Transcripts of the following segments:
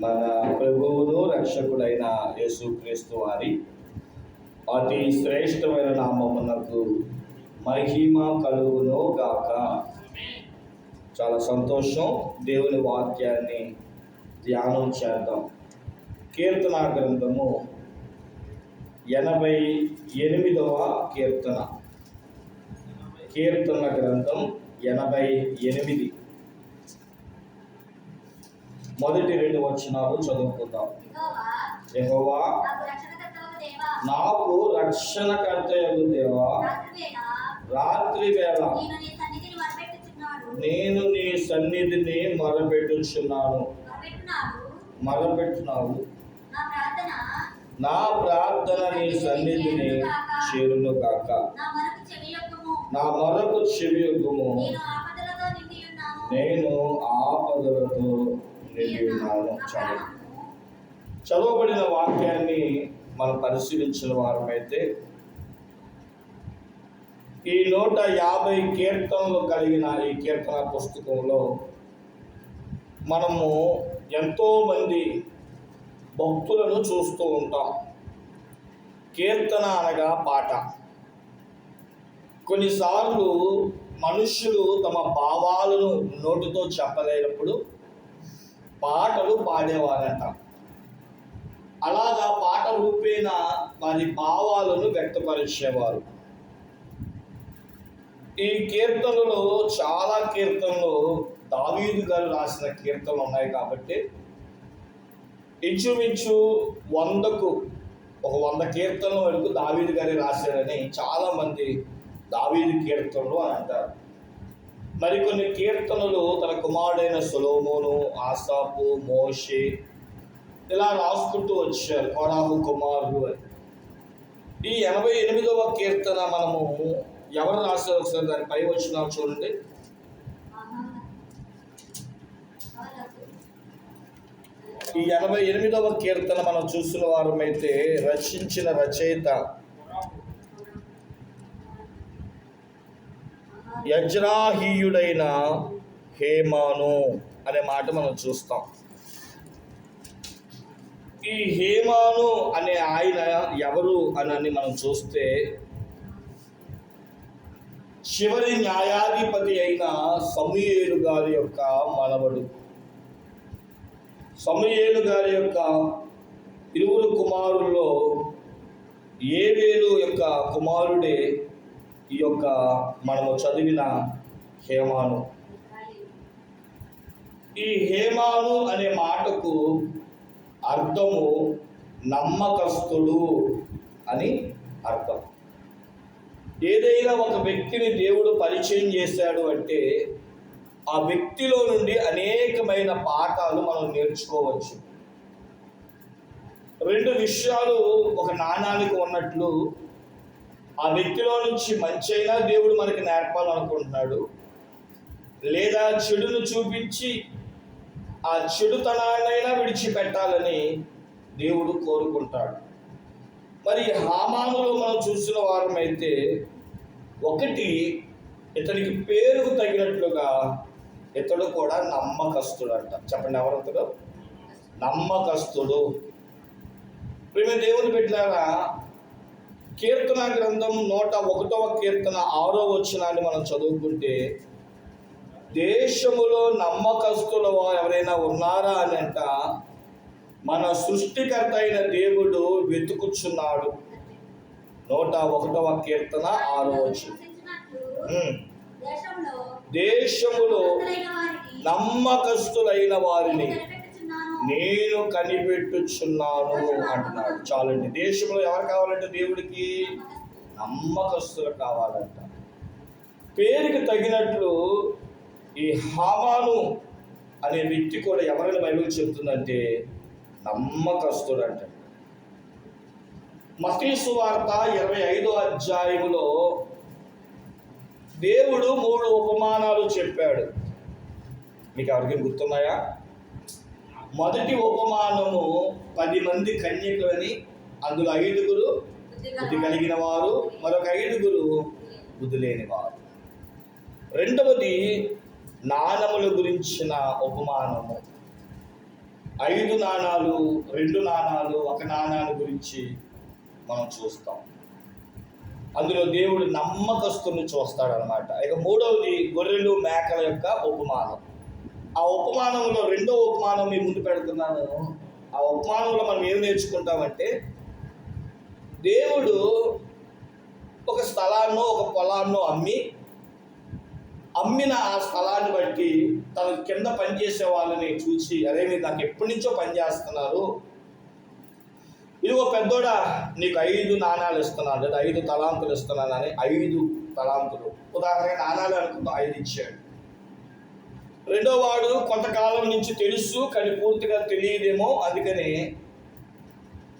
మన ప్రభువును రక్షకుడైన యేసుక్రీస్తు వారి అతి శ్రేష్టమైన నామమునకు మహిమ కలుగును గాక. చాలా సంతోషం దేవుని వాక్యాన్ని ధ్యానం చేద్దాం. కీర్తన గ్రంథము ఎనభై ఎనిమిదవ కీర్తన. కీర్తన గ్రంథం ఎనభై ఎనిమిది. మొదటి రెండు వచనాలు చదువుకుందాం. యహోవా నాకు రక్షణకర్తయగు దేవా దేవా రాత్రి వేళ నేను నీ సన్నిధిని మొరపెట్టుచున్నాను. నేను మొరపెట్టున్నావు? నా ప్రార్థన నీ సన్నిధిని చేరును కాక నా మరొక చెవియొక్కము నా నేను ఆపదలతో చదవబడిన వాక్యాన్ని మనం పరిశీలించిన వారమైతే ఈ నూట యాభై కీర్తనలు కలిగిన ఈ కీర్తన పుస్తకంలో మనము ఎంతోమంది భక్తులను చూస్తూ ఉంటాం. కీర్తన అనగా పాట. కొన్నిసార్లు మనుషులు తమ భావాలను నోటితో చెప్పలేనప్పుడు పాటలు పాడేవారంట. అలాగా పాట రూపేణ వారి భావాలను వ్యక్తపరిచేవారు. ఈ కీర్తనలో చాలా కీర్తనలు దావీదు గారు రాసిన కీర్తనలు ఉన్నాయి కాబట్టి ఇంచుమించు వందకు ఒక వంద కీర్తనల వరకు దావీదు గారి రాశారని చాలామంది దావీదు కీర్తనలు అని అంటారు. మరికొన్ని కీర్తనలు తన కుమారుడైన సులోమోను ఆసాపు మోషే ఇలా రాసుకుంటూ వచ్చారు. కోరాహు కుమారుడు అని. ఈ ఎనభై ఎనిమిదవ కీర్తన మనము ఎవరు రాశారు ఒకసారి దాని పై వచ్చినా చూడండి. ఈ ఎనభై ఎనిమిదవ కీర్తన మనం చూసిన వారమైతే రచించిన రచయిత యజ్రాహీయుడైన హేమాను అనే మాట మనం చూస్తాం. ఈ హేమాను అనే ఆయన ఎవరు అని మనం చూస్తే చివరి న్యాయాధిపతి అయిన సమూయేలు గారి యొక్క మనవడు. సమూయేలు గారి యొక్క ఇరువురు కుమారుల్లో ఏవేలు యొక్క కుమారుడే ఈ యొక్క మనము చదివిన హేమాను. ఈ హేమాను అనే మాటకు అర్థము నమ్మకస్తుడు అని అర్థం. ఏదైనా ఒక వ్యక్తిని దేవుడు పరిచయం చేశాడు అంటే ఆ వ్యక్తిలో నుండి అనేకమైన పాఠాలు మనం నేర్చుకోవచ్చు. రెండు విషయాలు ఒక నాణానికి ఉన్నట్లు ఆ వ్యక్తిలో నుంచి మంచి అయినా దేవుడు మనకి నేర్పాలనుకుంటున్నాడు లేదా చెడును చూపించి ఆ చెడుతనాన్నైనా విడిచిపెట్టాలని దేవుడు కోరుకుంటాడు. మరి హామానులో మనం చూసిన వారమైతే ఒకటి ఇతనికి పేరుకు తగినట్లుగా ఇతడు కూడా నమ్మకస్తుడు అంట చెప్పండి ఎవరతడు నమ్మకస్తుడు. ప్రేమ దేవుని బిడ్డారా కీర్తన గ్రంథం నూట ఒకటవ కీర్తన ఆరో వచనాన్ని మనం చదువుకుంటే దేశములో నమ్మకస్తుల వారు ఎవరైనా ఉన్నారా అని అంట మన సృష్టికర్త అయిన దేవుడు వెతుకుచున్నాడు నూట ఒకటవ కీర్తన ఆరో వచనం దేశములో నమ్మకస్తులైన వారిని. నేను కనిపెట్టుచున్నాను అంటున్నాడు. చాలండి. దేశంలో ఎవరు కావాలంటే దేవుడికి నమ్మకస్తులు కావాలంట. పేరుకి తగినట్లు ఈ హామాను అనే వ్యక్తి కూడా ఎవరైనా బైబిల్ చెప్తుందంటే నమ్మకస్తుడు అంట మతీసు వార్త ఇరవై ఐదో అధ్యాయములో దేవుడు మూడు ఉపమానాలు చెప్పాడు. మీకు ఎవరికి గుర్తున్నాయా? మొదటి ఉపమానము పది మంది కన్యకులని అందులో ఐదుగురు బుద్ధి కలిగిన వారు మరొక ఐదుగురు బుద్ధి లేని వారు రెండవది నాణముల గురించిన ఉపమానము. ఐదు నాణాలు రెండు నాణాలు ఒక నాణాల గురించి మనం చూస్తాం. అందులో దేవుడు నమ్మకస్తుని చూస్తాడనమాట ఇక మూడవది గొర్రెలు మేకల యొక్క ఉపమానం. ఆ ఉపమానంలో రెండో ఉపమానం మీ ముందు పెడుతున్నాను. ఆ ఉపమానంలో మనం ఏం నేర్చుకుంటామంటే దేవుడు ఒక స్థలాన్నో ఒక పొలాన్నో అమ్మి అమ్మిన ఆ స్థలాన్ని బట్టి తన కింద పనిచేసే వాళ్ళని చూసి అరే మీరు నాకు ఎప్పటి నుంచో పనిచేస్తున్నారు ఇదిగో పెద్దోడా నీకు ఐదు నాణాలు ఇస్తున్నాను. లేదా ఐదు తలాంతులు ఇస్తున్నాను. అని ఐదు తలాంతులు. ఉదాహరణ నాణాలు అనుకుందాం ఐదు ఇచ్చాడు. రెండో వాడు కొంతకాలం నుంచి తెలుసు కానీ పూర్తిగా తెలియదేమో అందుకని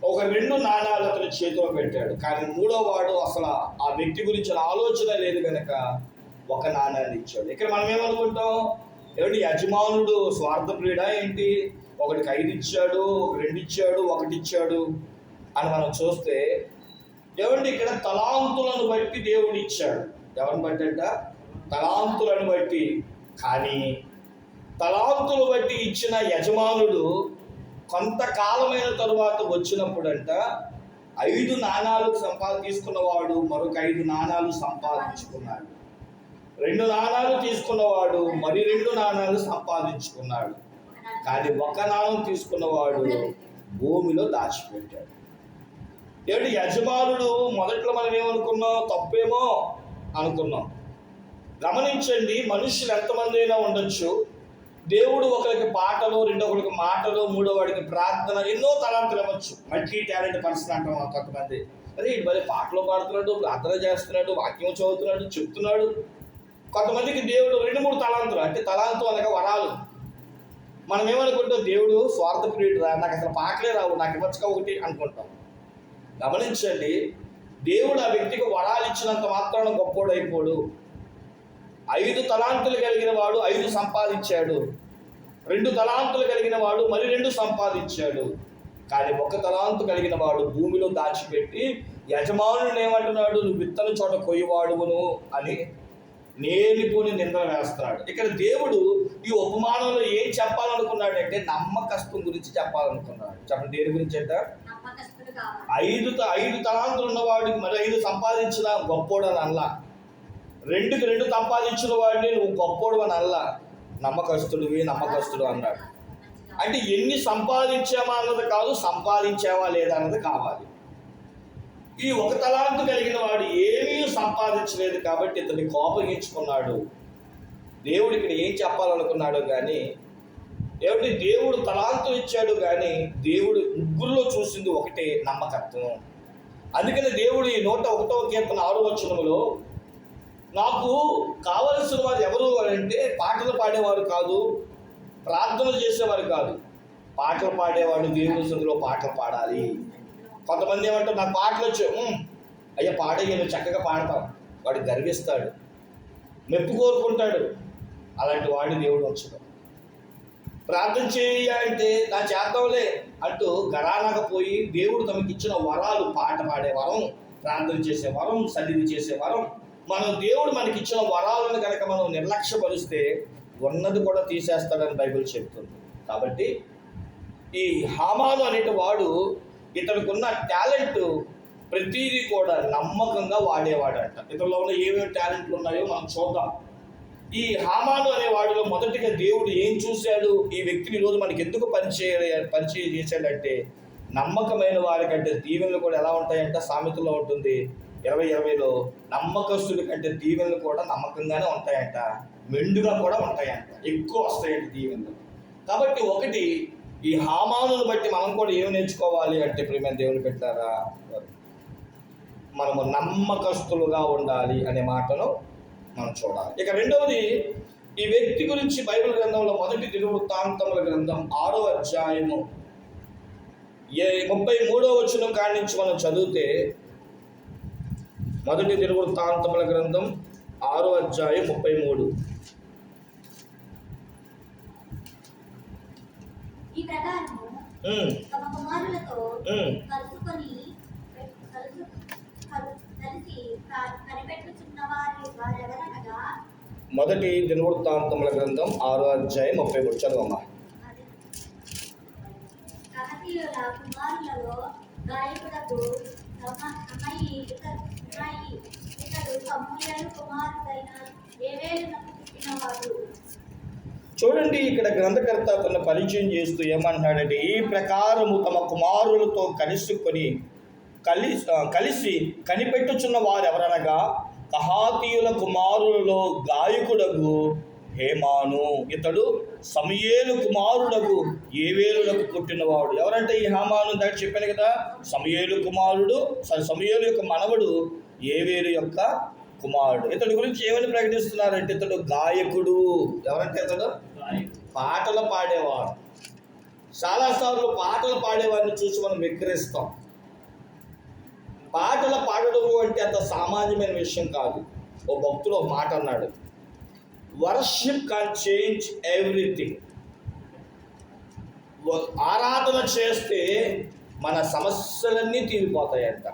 ఒక రెండు నాణాలు అతని చేతిలో పెట్టాడు. కానీ మూడో వాడు అసలు ఆ వ్యక్తి గురించి ఆలోచన లేదు కనుక ఒక నాణాన్ని ఇచ్చాడు. ఇక్కడ మనం ఏమనుకుంటాం? ఏమిటి యజమానుడు స్వార్థప్రియుడా ఏంటి? ఒకటికి ఐదు ఇచ్చాడు ఒక రెండు ఇచ్చాడు ఒకటి ఇచ్చాడు అని మనం చూస్తే ఏమండి ఇక్కడ తలాంతులను బట్టి దేవుడు ఇచ్చాడు. ఎవరిని బట్టి అంట? తలాంతులను బట్టి. కానీ తలాంతులు బట్టి ఇచ్చిన యజమానుడు కొంతకాలమైన తరువాత వచ్చినప్పుడంట ఐదు నాణాలు సంపాదించుకున్నవాడు మరొక ఐదు నాణాలు సంపాదించుకున్నాడు. రెండు నాణాలు తీసుకున్నవాడు మరి రెండు నాణాలు సంపాదించుకున్నాడు. కానీ ఒక నాణం తీసుకున్నవాడు భూమిలో దాచిపెట్టాడు. ఏడు యజమానుడు మొదట్లో మనం ఏమనుకున్నాం? తప్పేమో అనుకున్నాం. గమనించండి మనుషులు ఎంతమంది అయినా ఉండొచ్చు. దేవుడు ఒకరికి పాటలు రెండొకరికి మాటలు మూడో వాడికి ప్రార్థన ఎన్నో తలాంతులు ఇవ్వచ్చు మల్టీ టాలెంట్ పర్సన్ అంటాం కొంతమంది. అరే మరి పాటలు పాడుతున్నాడు ప్రార్థన చేస్తున్నాడు వాక్యం చదువుతున్నాడు చెప్తున్నాడు. కొంతమందికి దేవుడు రెండు మూడు తలాంతులు. అంటే తలాంతు అనగా వరాలు. మనం ఏమనుకుంటాం? దేవుడు స్వార్థ ప్రియుడు రా నాకు అసలు పాటలే రావు నాకు ఇవ్వచ్చుగా ఒకటి అనుకుంటాం. గమనించండి దేవుడు ఆ వ్యక్తికి వరాలు ఇచ్చినంత మాత్రాన గొప్పోడు అయిపోడు ఐదు తలాంతులు కలిగిన వాడు ఐదు సంపాదించాడు. రెండు తలాంతులు కలిగిన వాడు మరి రెండు సంపాదించాడు. కానీ ఒక తలాంతు కలిగిన వాడు భూమిలో దాచిపెట్టి యజమానుని ఏమంటున్నాడు? నువ్వు విత్తన చోట కొయ్యవాడువును అని నేలిపోని నిందన వేస్తున్నాడు. ఇక్కడ దేవుడు ఈ ఉపమానంలో ఏం చెప్పాలనుకున్నాడంటే నమ్మకత్వం గురించి చెప్పాలనుకున్నాడు. చెప్పండి దేని గురించి అంటే? ఐదు త- ఐదు తలాంతులు ఉన్నవాడికి మరి ఐదు సంపాదించిన గొప్పోడు అని అల్లా రెండుకి రెండు సంపాదించిన వాడిని నువ్వు గొప్పోడు అని అల్లా. నమ్మకస్తుడివి నమ్మకస్తుడు అన్నాడు. అంటే ఎన్ని సంపాదించామా అన్నది కాదు సంపాదించావా లేదా అన్నది కావాలి. ఈ ఒక తలాంతు కలిగిన వాడు ఏమీ సంపాదించలేదు కాబట్టి ఇతన్ని కోపగించుకున్నాడు. దేవుడు ఇక్కడ ఏం చెప్పాలనుకున్నాడు కానీ ఏమిటి దేవుడు తలాంతం ఇచ్చాడు కానీ దేవుడు ముగ్గురులో చూసింది ఒకటే నమ్మకత్వం. అందుకని దేవుడు ఈ నూట ఒకటో కీర్తన ఆరు వచనములో నాకు కావలసిన వారు ఎవరు అంటే పాటలు పాడేవారు కాదు ప్రార్థనలు చేసేవారు కాదు. పాటలు పాడేవాడు దేవుని సందులో పాటలు పాడాలి. కొంతమంది ఏమంటారు నాకు పాటలు వచ్చాము అయ్యా పాడయ్యను చక్కగా పాడతాం వాడు గర్విస్తాడు. మెప్పు కోరుకుంటాడు. అలాంటి వాడిని దేవుడు వచ్చడం ప్రార్థన చేయ అంటే నా చేద్దాంలే అంటూ గరానక పోయి దేవుడు తమకిచ్చిన వరాలు పాట పాడే వరం ప్రార్థన చేసే వరం సన్నిధి చేసే వరం మనం దేవుడు మనకి ఇచ్చిన వరాలను కనుక మనం నిర్లక్ష్యపరిస్తే ఉన్నది కూడా తీసేస్తాడని బైబిల్ చెప్తుంది. కాబట్టి ఈ హామాను అనేటి వాడు ఇతనికి టాలెంట్ ప్రతిదీ కూడా నమ్మకంగా వాడేవాడంట. ఇతరులో ఉన్న ఏమేమి టాలెంట్లు ఉన్నాయో మనం చూద్దాం. ఈ హామాను అనే వాడిలో మొదటిగా దేవుడు ఏం చూశాడు? ఈ వ్యక్తిని ఈరోజు మనకి ఎందుకు పరిచయ పరిచయం చేశాడంటే నమ్మకమైన వారికంటే దీవెనలు కూడా ఎలా ఉంటాయంటే? సామెతలో ఉంటుంది. ఇరవై ఇరవైలో నమ్మకస్తుడి కంటే దీవెనలు కూడా నమ్మకంగానే ఉంటాయంట. మెండుగా కూడా ఉంటాయంట. ఎక్కువ వస్తాయంట దీవెనలు. కాబట్టి ఒకటి ఈ హామానులు బట్టి మనం కూడా ఏం నేర్చుకోవాలి అంటే ప్రియమైన దేవుని పెట్టారా మనము నమ్మకస్తులుగా ఉండాలి అనే మాటను మనం చూడాలి. ఇక రెండవది ఈ వ్యక్తి గురించి బైబిల్ గ్రంథంలో మొదటి దినవృత్తాంతముల గ్రంథం ఆరో అధ్యాయము ఏ ముప్పై మూడో వచనం కాడి నుంచి మనం చదివితే మొదటి దినవృత్తాంతముల గ్రంథం ఆరో అధ్యాయం ముప్పై మూడు. ఈ ప్రకారము ఉమ్, తమ కుమారులతో ఉమ్. కలుసుకొని కలుసు కలు- కలిసి కా- కనిపెట్టుచున్న వారి వారెవరనగా? మొదటి దినవృత్తాంతముల గ్రంథం ఆరో అధ్యాయం ముప్పై మూడు. చదవమ్మా. కుమారులలో గాయకుడకు చూడండి ఇక్కడ గ్రంథకర్త తన పరిచయం చేస్తూ ఏమంటాడంటే ఈ ప్రకారము తమ కుమారులతో కలుసుకొని కలి కలిసి కనిపెట్టుచున్న వారు ఎవరనగా కహాతీయుల కుమారులలో గాయకుడగు హేమాను. ఇతడు సమయేలు కుమారుడగు ఏవేలులకు పుట్టినవాడు. ఎవరంటే ఈ హామాను దగ్గర చెప్పాను కదా? సమయేలు కుమారుడు సమయేలు యొక్క మనవడు ఏవేలు యొక్క కుమారుడు. ఇతడి గురించి ఏమని ప్రకటిస్తున్నారంటే ఇతడు గాయకుడు. ఎవరంటే ఇతడు? పాటలు పాడేవాడు. చాలాసార్లు పాటలు పాడేవాడిని చూసి మనం విక్రయిస్తాం. పాటలు పాడడం అంటే అంత సామాన్యమైన విషయం కాదు. ఓ భక్తుడు ఒక మాట అన్నాడు. వర్షిప్ కాన్ చేంజ్ ఎవ్రీథింగ్ ఆరాధన చేస్తే మన సమస్యలన్నీ తీరిపోతాయంట.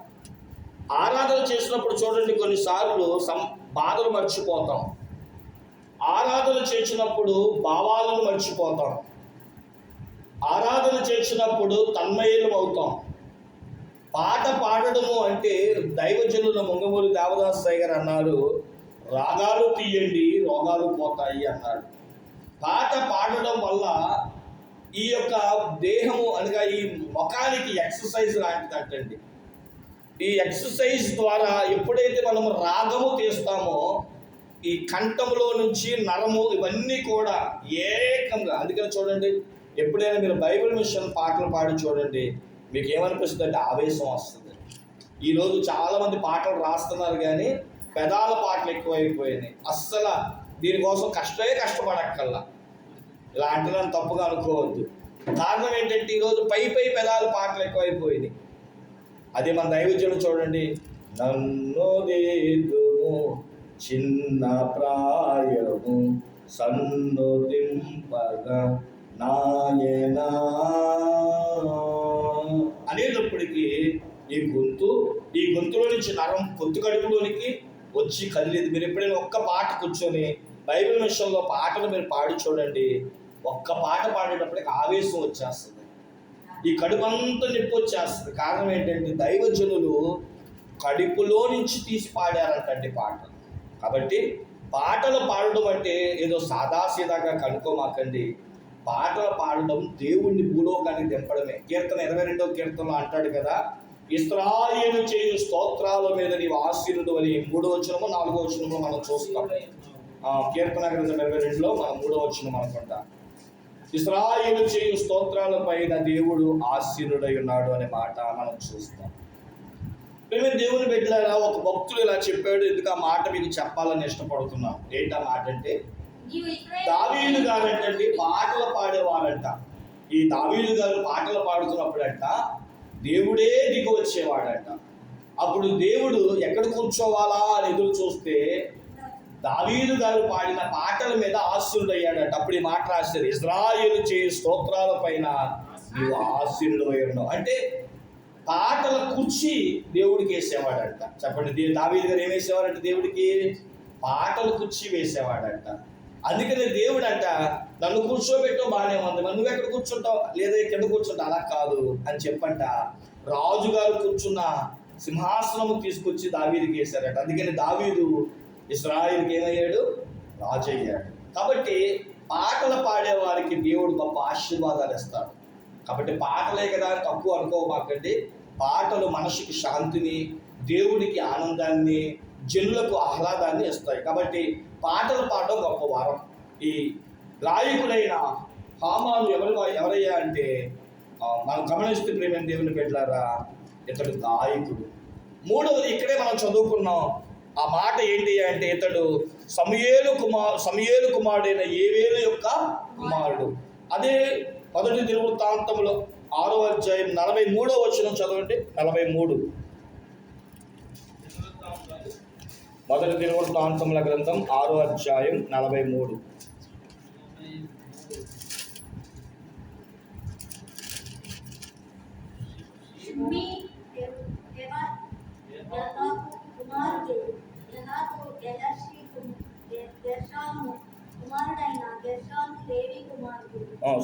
ఆరాధన చేసినప్పుడు చూడండి కొన్నిసార్లు సం బాధలు మర్చిపోతాం. ఆరాధన చేసినప్పుడు భావాలను మర్చిపోతాం. ఆరాధన చేసినప్పుడు తన్మయలం అవుతాం. పాట పాడడము అంటే దైవజనుల ముంగమూరి దేవదాస్ గారు అన్నారు రాగాలు తీయండి రోగాలు పోతాయి అన్నాడు. పాట పాడడం వల్ల ఈ యొక్క దేహము అనగా ఈ ముఖానికి ఎక్సర్సైజ్ లాంటిదంటండి. ఈ ఎక్సర్సైజ్ ద్వారా ఎప్పుడైతే మనము రాగము తీస్తామో ఈ కంఠంలో నుంచి నరము ఇవన్నీ కూడా ఏకంగా అందుకని చూడండి ఎప్పుడైనా మీరు బైబిల్ మిషన్ పాటలు పాడి చూడండి మీకు ఏమనిపిస్తుంది అంటే ఆవేశం వస్తుంది ఈరోజు చాలామంది పాటలు రాస్తున్నారు కానీ పెదాల పాటలు ఎక్కువైపోయినాయి. అస్సలు దీనికోసం కష్టమే కష్టపడక్కల్లా ఇలా నన్ను తప్పుగా అనుకోవద్దు. కారణం ఏంటంటే ఈరోజు పై పై పెదాల పాటలు ఎక్కువైపోయినాయి. అది మన దైవజ్యం చూడండి. నన్ను దేదుము చిన్న ప్రాయము సన్ను దింపగా నాయనా అనేటప్పటికీ ఈ గొంతు ఈ గొంతులో నుంచి నరం గొంతు కడుపులోనికి వచ్చి కదిలేదు మీరు ఎప్పుడైనా ఒక్క పాట కూర్చొని బైబిల్ విషయంలో పాటలు మీరు పాడి చూడండి. ఒక్క పాట పాడేటప్పటికి ఆవేశం వచ్చేస్తుంది. ఈ కడుపు అంతా నొప్పి వచ్చేస్తుంది. కారణం ఏంటంటే దైవజనులు కడుపులో నుంచి తీసి పాడారంటండి పాటలు కాబట్టి పాటలు పాడడం అంటే ఏదో సాదాసీదాగా కనుక్కోమాకండి. పాటలు పాడడం దేవుణ్ణి భూలోకానికి దింపడమే కీర్తన ఇరవై రెండో కీర్తనలో అంటాడు కదా ఇస్రాయేలు చేయు స్తోత్రాల మీద నీవు ఆశీనుడు అని మూడో వచనము నాలుగో వచనము మనం చూస్తాం. కీర్తన గ్రంథం ఇరవై రెండులో మనం మూడో వచనం అనుకుంటా ఇస్రాయేలు చేయు స్తోత్రాల పైన దేవుడు ఆశీనుడై ఉన్నాడు అనే మాట మనం చూస్తాం. మేము దేవుని బిడ్డలారా ఒక భక్తుడు ఇలా చెప్పాడు ఎందుకు ఆ మాట మీకు చెప్పాలని ఇష్టపడుతున్నాం ఏంటి ఆ మాట అంటే దావీలు గారు అంటే పాటలు పాడేవారంట. ఈ దావీలు గారు పాటలు పాడుతున్నప్పుడంట దేవుడే దిగి వచ్చేవాడంట అప్పుడు దేవుడు ఎక్కడ కూర్చోవాలా అని ఎదురు చూస్తే దావీదు గారు పాడిన పాటల మీద ఆశీనుడయ్యాడంట. అప్పుడు ఈ మాట రాశారు ఇజ్రాయేలు చేయి స్తోత్రాల పైన నీవు ఆశీనుడు ఉన్నావు అంటే పాటల కుర్చీ దేవుడికి వేసేవాడంట. చెప్పండి దావీదు గారు ఏం వేసేవాడంట దేవుడికి పాటల కుర్చీ వేసేవాడంట. అందుకనే దేవుడు అంట నన్ను కూర్చోబెట్టో బాగానే ఉంది. నువ్వు ఎక్కడ కూర్చుంటావు? లేదా కింద కూర్చుంటా అలా కాదు. అని చెప్పంట. రాజుగారు కూర్చున్న సింహాసనము తీసుకొచ్చి దావీదికి వేశారట. అందుకని దావీదు ఇస్రాయిల్కి ఏమయ్యాడు? రాజు అయ్యాడు కాబట్టి పాటలు పాడేవారికి దేవుడు గొప్ప ఆశీర్వాదాలు ఇస్తాడు. కాబట్టి పాటలే కదా తక్కువ అనుకోమాకండి. పాటలు మనసుకి శాంతిని దేవుడికి ఆనందాన్ని జనులకు ఆహ్లాదాన్ని ఇస్తాయి. కాబట్టి పాటలు పాడడం గొప్ప వారం. ఈ గాయకుడైన హామాను ఎవరు ఎవరయ్యా అంటే మనం గమనిస్తే ప్రేమ దేవుని పెట్టారా? ఇతడు గాయకుడు. మూడవది ఇక్కడే మనం చదువుకున్నాం. ఆ మాట ఏంటి అంటే ఇతడు సమయేలు కుమార్ సమయేలు కుమారుడైన ఏవేలు యొక్క కుమారుడు. అదే మొదటి దినవృత్తాంతంలో ఆరో అధ్యాయం నలభై మూడో వచ్చిన చదవండి. నలభై మూడు. మొదటి దినవృత్తాంతముల గ్రంథం ఆరో అధ్యాయం నలభై మూడు.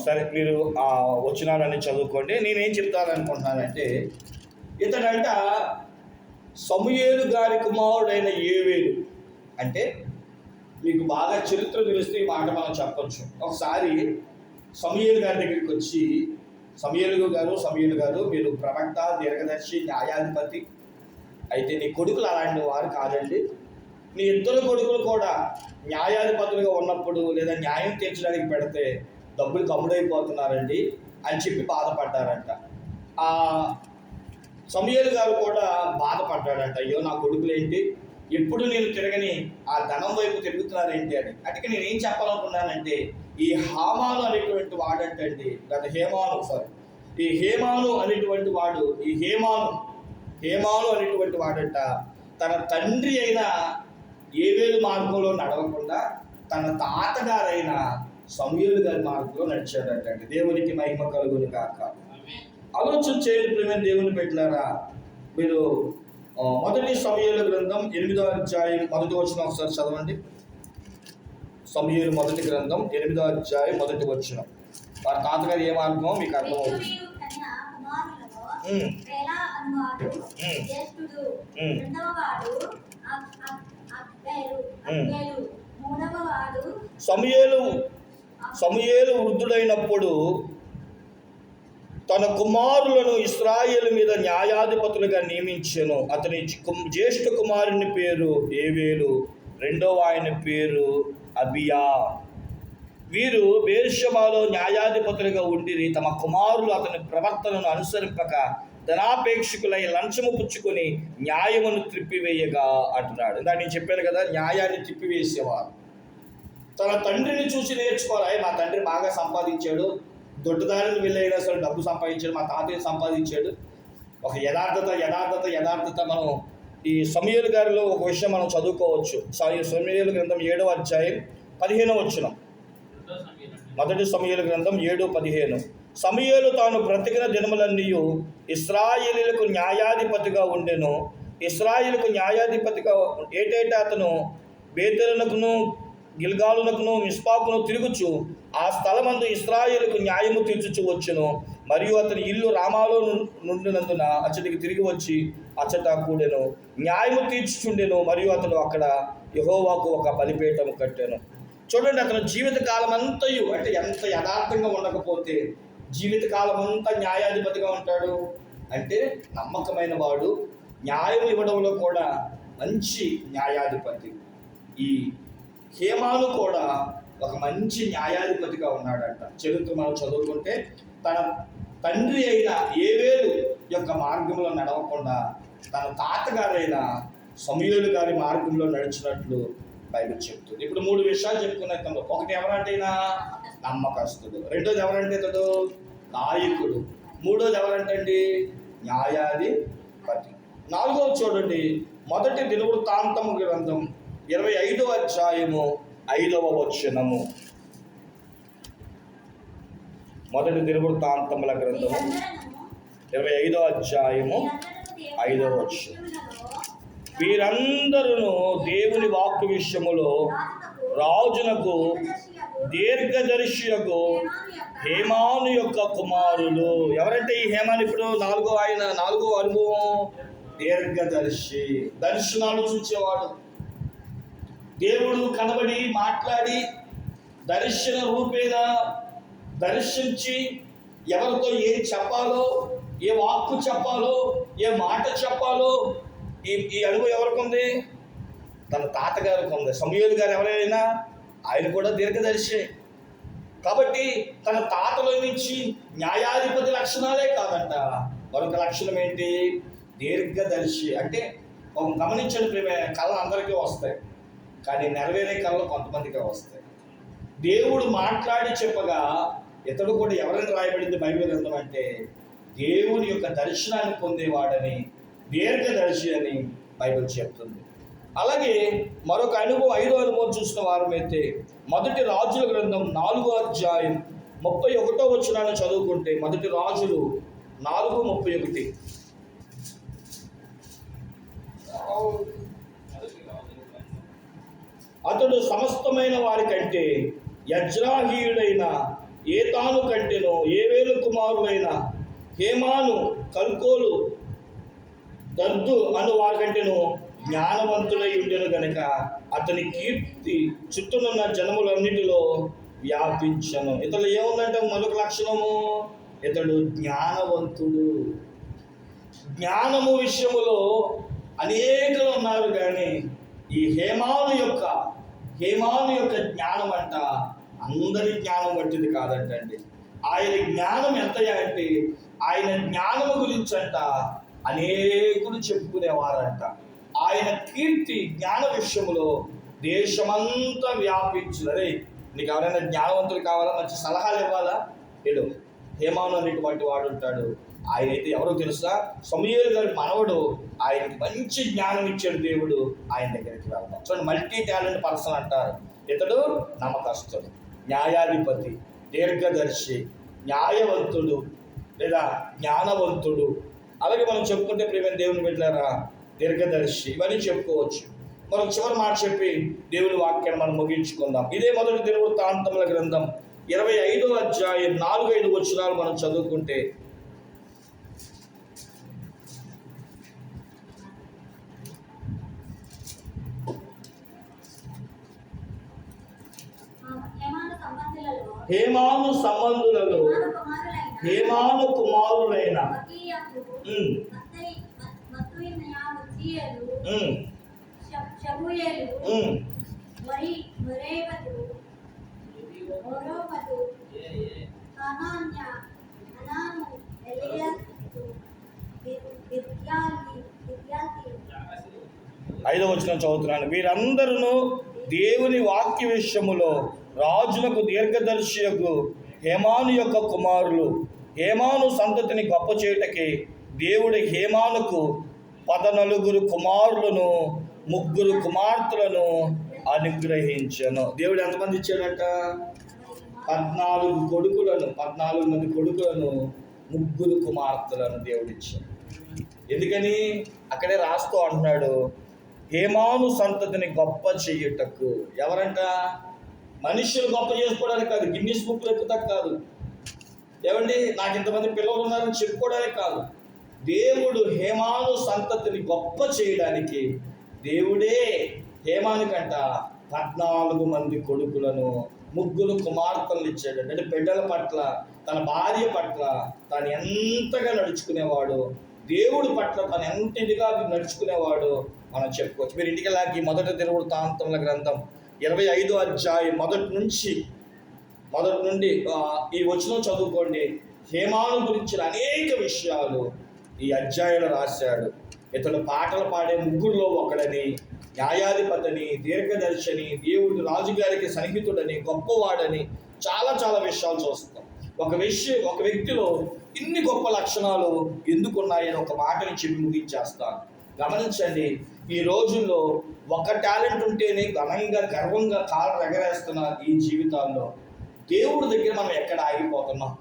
సరే మీరు ఆ వచ్చినానని చదువుకోండి. నేనేం చెప్తాననుకుంటున్నానంటే ఇతడంట సమూయేలు గారి కుమారుడైన ఏవేలు అంటే మీకు బాగా చరిత్ర తెలిస్తే ఈ మాట మనం చెప్పచ్చు. ఒకసారి సమూయేలు గారి దగ్గరికి వచ్చి సమయలు గారు సమయలు గారు మీరు ప్రవక్త దీర్ఘదర్శి న్యాయాధిపతి అయితే నీ కొడుకులు అలాంటి వారు కాదండి. నీ ఇద్దరు కొడుకులు కూడా న్యాయాధిపతులుగా ఉన్నప్పుడు లేదా న్యాయం తీర్చడానికి పెడితే డబ్బులు కమ్ముడైపోతున్నారండి అని చెప్పి బాధపడ్డారంట. ఆ సమయలు గారు కూడా బాధపడ్డాడంట అయ్యో నా కొడుకులు ఏంటి ఎప్పుడు నేను తిరగని ఆ ధనం వైపు తిరుగుతున్నారేంటి? అని. అటుకి నేను ఏం చెప్పాలనుకున్నానంటే ఈ హామాను అనేటువంటి వాడంటండి గత హేమాను సారీ ఈ హేమాను అనేటువంటి వాడు ఈ హేమాను హేమాను అనేటువంటి వాడంట తన తండ్రి అయిన ఏవేలు మార్గంలో నడవకుండా తన తాతగారైన సమయులు గారి మార్గంలో నడిచాడంటండి. దేవునికి మహిమ కలుగుని కాక ఆలోచన చేయండి ప్రేమ దేవుని పెట్టినారా మీరు మొదటి సమయాల గ్రంథం ఎనిమిదో అధ్యాయం మొదటి వచ్చిన ఒకసారి చదవండి. సమయాలు మొదటి గ్రంథం ఎనిమిదో అధ్యాయం మొదటి వచ్చిన వారి తాతగారు ఏ మార్గమో మీకు అర్థమవుతుంది. సమయేలు సమయేలు వృద్ధుడైనప్పుడు తన కుమారులను ఇస్రాయేల్ మీద న్యాయాధిపతులుగా నియమించెను. అతని జ్యేష్ఠ కుమారుని పేరు ఏవేలు రెండవ ఆయన పేరు అబియా. వీరు బేర్షమాలో న్యాయాధిపతులుగా ఉండిరి తమ కుమారులు అతని ప్రవర్తనను అనుసరింపక ధనాపేక్షకులై లంచము పుచ్చుకొని న్యాయమును త్రిప్పివేయగా అంటున్నాడు. దాన్ని నేను చెప్పాను కదా న్యాయాన్ని తిప్పివేసేవారు తన తండ్రిని చూసి నేర్చుకోవాలి మా తండ్రి బాగా సంపాదించాడు దొడ్డదారిని వెళ్ళైనా అసలు డబ్బు సంపాదించాడు మా తాతయ్య సంపాదించాడు. ఒక యథార్థత యథార్థత యథార్థత మనం ఈ సమయలు గారిలో ఒక విషయం మనం చదువుకోవచ్చు. సారీ సమయలు గ్రంథం ఏడవ అధ్యాయం పదిహేను వచ్చిన మొదటి సమయలు గ్రంథం ఏడు పదిహేను. సమయలు తాను బ్రతికిన దినములన్నీ ఇస్రాయిలీలకు న్యాయాధిపతిగా ఉండెను. ఇస్రాయేలుకు న్యాయాధిపతిగా ఏటేటా అతను బేతలకును గిల్గాలునకును మిస్పాకును తిరుగుచు ఆ స్థలమందు ఇస్రాయేలుకు న్యాయము తీర్చుచు వచ్చును. మరియు అతని ఇల్లు రామాలో నుండినందున అతడికి తిరిగి వచ్చి అచ్చట కూడెను. న్యాయము తీర్చుచుండెను మరియు అతడు అక్కడ యహోవాకు ఒక బలిపీఠము కట్టాను. చూడండి అతను జీవితకాలం అంతయు అంటే ఎంత యథార్థంగా ఉండకపోతే జీవితకాలం అంతా న్యాయాధిపతిగా ఉంటాడు. అంటే నమ్మకమైన వాడు న్యాయం ఇవ్వడంలో కూడా మంచి న్యాయాధిపతి. ఈ హేమాను కూడా ఒక మంచి న్యాయాధిపతిగా ఉన్నాడంట. చరిత్ర మనం చదువుకుంటే తన తండ్రి అయిన ఏవేలు యొక్క మార్గంలో నడవకుండా తన తాతగారైన సమీరులు గారి మార్గంలో నడిచినట్లు బైబిల్ చెప్తుంది. ఇప్పుడు మూడు విషయాలు చెప్పుకున్న ఇతను ఒకటి ఎవరంటేనా నమ్మకస్తుడు. రెండోది ఎవరంటే తడు? నాయకుడు. మూడోది ఎవరంటండి న్యాయాధిపతి. నాలుగోది చూడండి. మొదటి దినవృత్తాంతము గ్రంథం ఇరవై ఐదవ అధ్యాయము ఐదవ వచనము. మొదటి దినవృత్తాంతముల గ్రంథము. ఇరవై ఐదవ అధ్యాయము ఐదవ వచనం. వీరందరూ దేవుని వాక్కు విషయములో రాజునకు దీర్ఘదర్శియకు హేమాను యొక్క కుమారులు. ఎవరంటే ఈ హేమాన్ ఇప్పుడు? నాలుగో ఆయన నాలుగో అనుభవం. దీర్ఘదర్శి. దర్శనాలు చూసేవాడు. దేవుడు కనబడి మాట్లాడి దర్శన రూపేణ దర్శించి ఎవరితో ఏది చెప్పాలో ఏ వాక్కు చెప్పాలో ఏ మాట చెప్పాలో ఈ ఈ అడుగు ఎవరికి ఉంది? తన తాతగారికి ఉంది. సమయోలు గారు ఎవరైనా ఆయన కూడా దీర్ఘదర్శి. కాబట్టి తన తాతలో నుంచి న్యాయాధిపతి లక్షణాలే కాదంట. మరొక లక్షణం ఏంటి? దీర్ఘదర్శి. అంటే ఒక గమనించిన ప్రేమ కళ అందరికీ వస్తాయి. కానీ నెరవేరే కళలు కొంతమందికి వస్తాయి. దేవుడు మాట్లాడి చెప్పగా ఇతడు కూడా ఎవరైనా రాయబడింది బైబిల్ గ్రంథం అంటే దేవుని యొక్క దర్శనాన్ని పొందేవాడని దీర్ఘదర్శి అని బైబిల్ చెప్తుంది. అలాగే మరొక అనుభవం ఐదో అనుభవం చూసిన వారమైతే మొదటి రాజుల గ్రంథం నాలుగో అధ్యాయం ముప్పై ఒకటో వచ్చినాన్ని చదువుకుంటే మొదటి రాజులు నాలుగు ముప్పై ఒకటి. అతడు సమస్తమైన వారి కంటే యజ్రాహీయుడైన ఏతాను కంటేనో ఏవేలు కుమారుడైన హేమాను కల్కోలు దద్దు అను వారికంటేనో జ్ఞానవంతుడై ఉండెను గనుక అతని కీర్తి చుట్టూనున్న జనములన్నిటిలో వ్యాపించను. ఇతడు ఏముందంటే మరొక లక్షణము? ఇతడు జ్ఞానవంతుడు. జ్ఞానము విషయములో అనేకులు ఉన్నారు కానీ ఈ హేమాను యొక్క హేమాను యొక్క జ్ఞానం అంట అందరి జ్ఞానం వంటిది కాదంటండి. ఆయన జ్ఞానం ఎంత అంటే ఆయన జ్ఞానము గురించి అంట అనేకులు చెప్పుకునేవారంట. ఆయన కీర్తి జ్ఞాన విషయంలో దేశమంతా వ్యాపించులరే నీకు ఎవరైనా జ్ఞానవంతులు కావాలా? మంచి సలహాలు ఇవ్వాలా? ఏడు హేమాను అనేటువంటి వాడు ఉంటాడు. ఆయన అయితే ఎవరో తెలుసా? సమయలు గారి మనవడు ఆయనకి మంచి జ్ఞానం ఇచ్చాడు దేవుడు ఆయన దగ్గరికి వెళ్తాం చూడండి మల్టీ టాలెంట్ పర్సన్ అంటారు. ఇతడు నమ్మకస్తుడు న్యాయాధిపతి దీర్ఘదర్శి న్యాయవంతుడు లేదా జ్ఞానవంతుడు. అలాగే మనం చెప్పుకుంటే ప్రేమ దేవుని బిడ్డారా దీర్ఘదర్శి ఇవన్నీ చెప్పుకోవచ్చు. మనం చివరి మాట చెప్పి దేవుని వాక్యాన్ని మనం ముగించుకుందాం. ఇదే మొదటి దేవుడు తాంతముల గ్రంథం ఇరవై ఐదో అధ్యాయం నాలుగు ఐదు వచనాలు మనం చదువుకుంటే ఎలియాతు, గి- గిద్యాలి, గిద్యాతి, ఐదో వచనం చదువుతున్నాను. వీరందరూ దేవుని వాక్య విషయములో రాజులకు దీర్ఘదర్శియకు హేమాను యొక్క కుమారులు. హేమాను సంతతిని గొప్ప చేయుటకి దేవుడి హేమానుకు పదనలుగురు కుమారులను ముగ్గురు కుమార్తెలను అనుగ్రహించను. దేవుడు ఎంతమంది ఇచ్చాడట? పద్నాలుగు కొడుకులను పద్నాలుగు మంది కొడుకులను ముగ్గురు కుమార్తెలను దేవుడు ఇచ్చాడు. ఎందుకని? అక్కడే రాస్తూ అంటున్నాడు. హేమాను సంతతిని గొప్ప చెయ్యుటకు ఎవరంట? మనుషులు గొప్ప చేసుకోవడానికి కాదు. గిన్నిస్ బుక్లు ఎక్కుతాక కాదు. ఏమండి? నాకు ఇంతమంది పిల్లలు ఉన్నారని చెప్పుకోవడానికి కాదు. దేవుడు హేమాను సంతతిని గొప్ప చేయడానికి దేవుడే హేమానికంట పద్నాలుగు మంది కొడుకులను ముగ్గురు కుమార్తెలను ఇచ్చాడు అంటే బిడ్డల పట్ల తన భార్య పట్ల తను ఎంతగా నడుచుకునేవాడు దేవుడి పట్ల తను ఎంతగా నడుచుకునేవాడు మనం చెప్పుకోవచ్చు. మీరు ఇంటికి ఈ మొదటి దేవుడు తాంతముల గ్రంథం ఇరవై ఐదో అధ్యాయం మొదటి నుంచి మొదటి నుండి ఈ వచనం చదువుకోండి. హేమాను గురించిన అనేక విషయాలు ఈ అధ్యాయంలో రాశాడు. ఇతడు పాటలు పాడే ముగ్గురులో ఒకడని న్యాయాధిపతిని దీర్ఘదర్శని దేవుడు రాజుగారికి సన్నిహితుడని గొప్పవాడని చాలా చాలా విషయాలు చూస్తాం. ఒక విషయం ఒక వ్యక్తిలో ఇన్ని గొప్ప లక్షణాలు ఎందుకున్నాయని ఒక మాటని చెప్పి ముగించేస్తాను. గమనించండి ఈ రోజుల్లో ఒక టాలెంట్ ఉంటేనే ఘనంగా గర్వంగా కాళ్ళు ఎగరేస్తున్న ఈ జీవితాల్లో దేవుడి దగ్గర మనం ఎక్కడ ఆగిపోతున్నాం?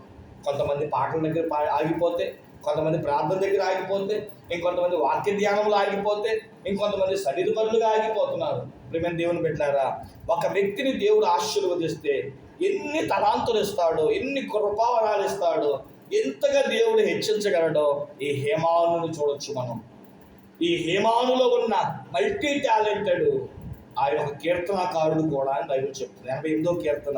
కొంతమంది పాటల దగ్గర పా- ఆగిపోతే కొంతమంది ప్రార్థన దగ్గర ఆగిపోతే ఇంకొంతమంది వాక్య ధ్యానంలో ఆగిపోతే ఇంకొంతమంది శరీర పనులుగా ఆగిపోతున్నారు. ప్రేమ దేవుని పెట్టారా ఒక వ్యక్తిని దేవుడు ఆశీర్వదిస్తే ఎన్ని తలాంతులు ఇస్తాడో ఎన్ని కృపావరాలు ఇస్తాడో ఎంతగా దేవుడు హెచ్చించగలడో ఈ హేమాలను చూడొచ్చు మనం. ఈ హేమానులో ఉన్న మల్టీ టాలెంటెడ్ ఆయన ఒక కీర్తనకారుడు కూడా అని బైబిల్ చెప్తుంది. ఎనభై ఎనిమిదో కీర్తన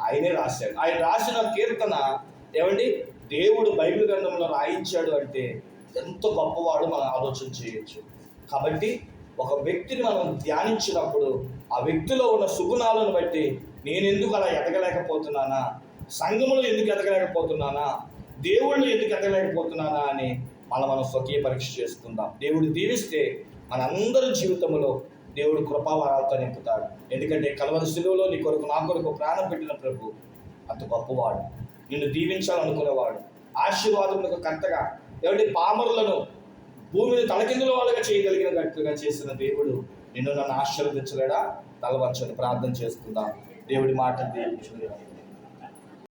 ఆయనే రాశాడు. ఆయన రాసిన కీర్తన ఏమండి? దేవుడు బైబిల్ గ్రంథంలో రాయించాడు అంటే ఎంత గొప్పవాడు మనం ఆలోచన చేయొచ్చు. కాబట్టి ఒక వ్యక్తిని మనం ధ్యానించినప్పుడు ఆ వ్యక్తిలో ఉన్న సుగుణాలను బట్టి నేను ఎందుకు అలా ఎదగలేకపోతున్నానా? సంఘములు ఎందుకు ఎదగలేకపోతున్నానా? దేవుళ్ళు ఎందుకు ఎదగలేకపోతున్నానా అని మనం మనం స్వకీయ పరీక్ష చేసుకుందాం. దేవుడు దీవిస్తే మనందరి జీవితంలో దేవుడు కృపావరాలతో నింపుతాడు. ఎందుకంటే కలవరి శిలువలో నీ కొరకు నా కొరకు ప్రాణం పెట్టిన ప్రభు అంత గొప్పవాడు. నిన్ను దీవించాలనుకునేవాడు. ఆశీర్వాదములకు కర్తగా ఎవరి పామరులను భూమిని తలకిందుల వాళ్ళగా చేయగలిగినట్టుగా చేసిన దేవుడు నిన్ను నన్ను ఆశీర్వదించలేడా? తలవర్చని ప్రార్థన చేసుకుందాం. దేవుడి మాట దీవించలేదా